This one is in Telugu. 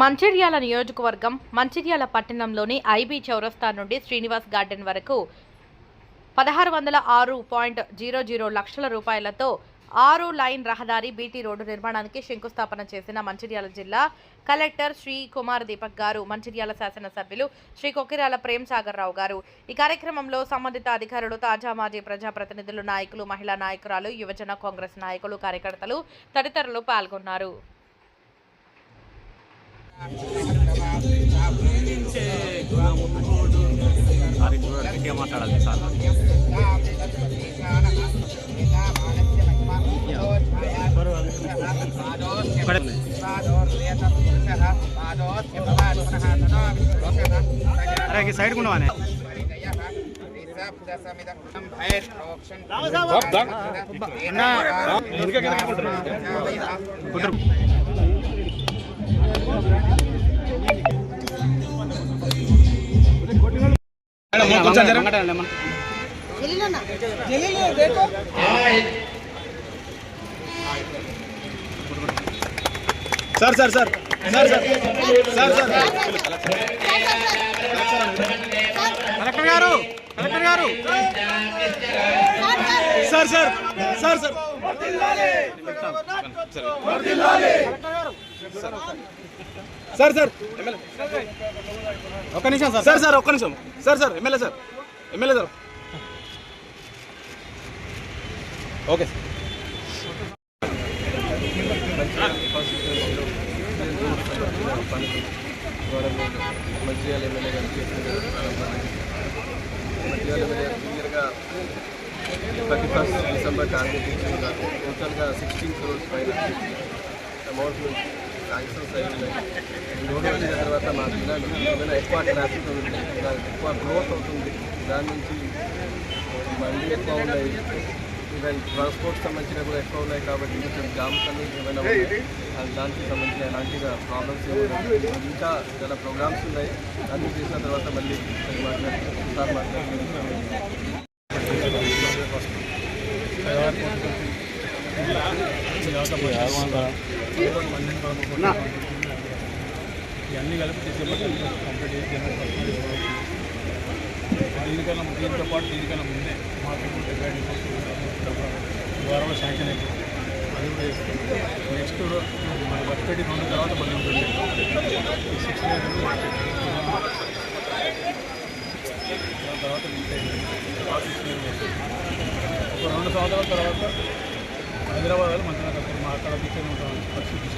మంచిర్యాల నియోజకవర్గం మంచిర్యాల పట్టణంలోని ఐబీ చౌరస్తా నుండి శ్రీనివాస్ గార్డెన్ వరకు పదహారు వందల ఆరు పాయింట్ జీరో జీరో లక్షల రూపాయలతో ఆరు లైన్ రహదారి బీటీ రోడ్డు నిర్మాణానికి శంకుస్థాపన చేసిన మంచిర్యాల జిల్లా కలెక్టర్ శ్రీ కుమార్ దీపక్ గారు మంచిర్యాల శాసనసభ్యులు శ్రీ కొకిరాల ప్రేమ్ సాగర్ రావు గారు. ఈ కార్యక్రమంలో సంబంధిత అధికారులు తాజా మాజీ ప్రజాప్రతినిధులు నాయకులు మహిళా నాయకురాలు యువజన కాంగ్రెస్ నాయకులు కార్యకర్తలు తదితరులు పాల్గొన్నారు. సారీ చూడండి గట్టిగా మాట్లాడాలి సార్ ఇక్కడ అరే ఈ side ఉండవానే sir sir sir. Sir sir. Sir sir. Collector గారు కలెక్టర్ గారు. Sir sir. Sir sir. Sir sir. ఒక్క నిమిషం సార్. సార్ సార్ ఒక్క నిమిషం. sir sir MLA sir MLA sir okay Mancherial MLA గారు చేసిన ప్రారంభాన్ని మంచిర్యాల ఎమ్మెల్యే క్లియర్గా థర్టీ ఫస్ట్ డిసెంబర్ టార్గెట్ ఇచ్చిన టోటల్గా సిక్స్టీన్ క్రోర్స్ పైన అమౌంట్ శాంక్షన్స్ అయి ఉన్నాయి మా జిల్లాలో ఏమైనా ఎక్కువ ట్రాఫిక్ ఉంది దానికి ఎక్కువ గ్రోత్ అవుతుంది దాని నుంచి బండి ఎక్కువ ఉన్నాయి ఈవెన్ ట్రాన్స్పోర్ట్ సంబంధించిన కూడా ఎక్కువ ఉన్నాయి కాబట్టి కొంచెం జామ్స్ అన్ని ఏమైనా ఉన్నాయి దానికి సంబంధించిన ఎలాంటిగా ప్రాబ్లమ్స్ ఏమైనా ఇంకా చాలా ప్రోగ్రామ్స్ ఉన్నాయి అన్ని చేసిన తర్వాత మళ్ళీ మాట్లాడుతున్నాం సార్ మాట్లాడుతున్నాం ఇవన్నీ కలిపి డిసెంబర్ కంప్లీట్ చేసి దీనికన్నా దీనితో పాటు దీనికన్నా ముందే మార్కెట్ డివైడ్ ద్వారా శాంక్షన్ అయిపోయింది అది కూడా చేస్తాం. నెక్స్ట్ మన బర్త్డే రెండు తర్వాత మళ్ళీ ఉంటుంది. సిక్స్ డేస్ మార్కెట్ దాని తర్వాత ఒక రెండు సంవత్సరాల తర్వాత హైదరాబాద్ మంచిగా మా అక్కడ తీసుకొని ఉంటాం పరిస్థితి.